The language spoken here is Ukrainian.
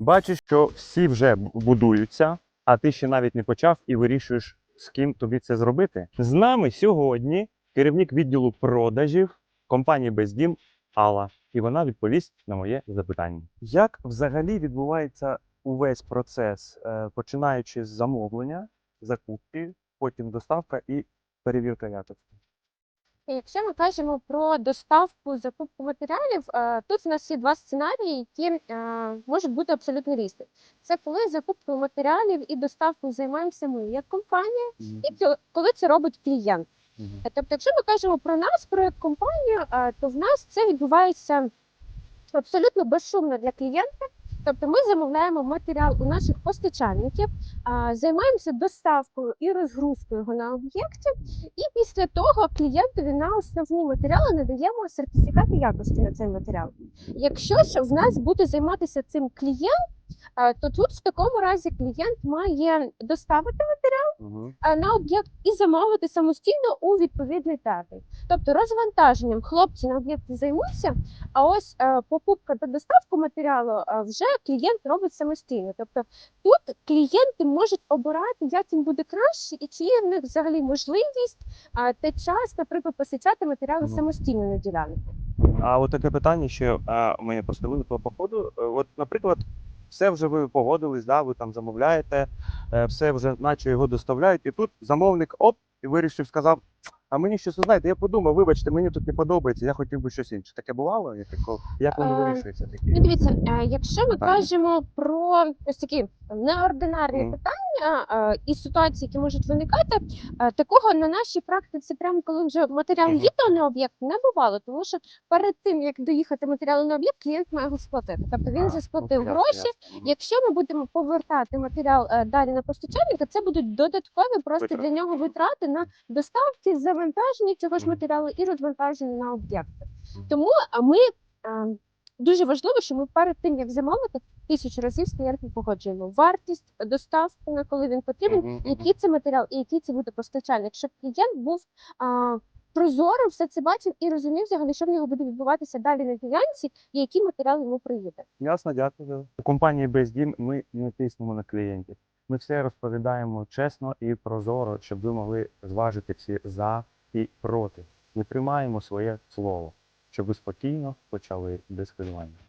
Бачиш, що всі вже будуються, а ти ще навіть не почав і вирішуєш, з ким тобі це зробити. З нами сьогодні керівник відділу продажів компанії Бездім Алла, і вона відповість на моє запитання. Як взагалі відбувається увесь процес, е, починаючи з замовлення, закупки, потім доставка і перевірка якості? Якщо ми кажемо про доставку закупку матеріалів, е, тут в нас є два сценарії, які е, можуть бути абсолютно різні. Це коли закупкою матеріалів і доставкою займаємося ми як компанія, і коли це робить клієнт. Е, Тобто, якщо ми кажемо про нас, про як компанію, то в нас це відбувається абсолютно безшумно для клієнта. Тобто ми замовляємо матеріал у наших постачальників, займаємося доставкою і розгрузкою його на об'єкті, і після того клієнтові на основні матеріали надаємо сертифікати якості на цей матеріал. Якщо ж в нас буде займатися цим клієнт, то тут в такому разі клієнт має доставити а, на об'єкт і замовити самостійно у відповідний термін. Тобто розвантаженням хлопці на об'єкті займуться, а ось е, покупка та доставка матеріалу вже клієнт робить самостійно. Тобто тут клієнти можуть обирати, як їм буде краще, і чи є в них взагалі можливість та час, наприклад, постачати матеріали самостійно на ділянку. А от таке питання, що а, мене поставили по походу. Е, От, наприклад, все вже ви погодились, да, ви там замовляєте, е, все вже наче його доставляють, і тут замовник оп, і вирішив, сказав: а мені щось, знаєте, я подумав, вибачте, мені тут не подобається, я хотів би щось інше. Таке бувало? Як, як воно Е, вирішується Такі? Ну, дивіться, е, якщо ми так. кажемо про ось такі неординарні Мгм. Питання і ситуації, які можуть виникати, такого на нашій практиці, прямо коли вже матеріал Мгм. їде на об'єкт, не бувало, тому що перед тим як доїхати матеріал на об'єкт, клієнт має його сплатити. Тобто він А, вже сплатив ну, гроші. Якщо ми будемо повертати матеріал е, далі на постачальника, це будуть додаткові просто Витрати. для нього витрати на доставки, завантаження цього ж матеріалу і розвантаження на об'єкти. Тому ми е, дуже важливо, що ми перед тим як замовити тисячу разів клієнтом погоджуємо вартість доставки, на коли він потрібен, який це матеріал і який це буде постачальник, щоб клієнт був а, прозоро все це бачив і розумів взагалі, що в нього буде відбуватися далі на ділянці, і який матеріал йому приїде. Ясно, дякую. У компанії Бездім ми не тиснемо на клієнтів. Ми все розповідаємо чесно і прозоро, щоб ви могли зважити всі за і проти. Ми тримаємо своє слово, щоб ви спокійно почали хвилювання.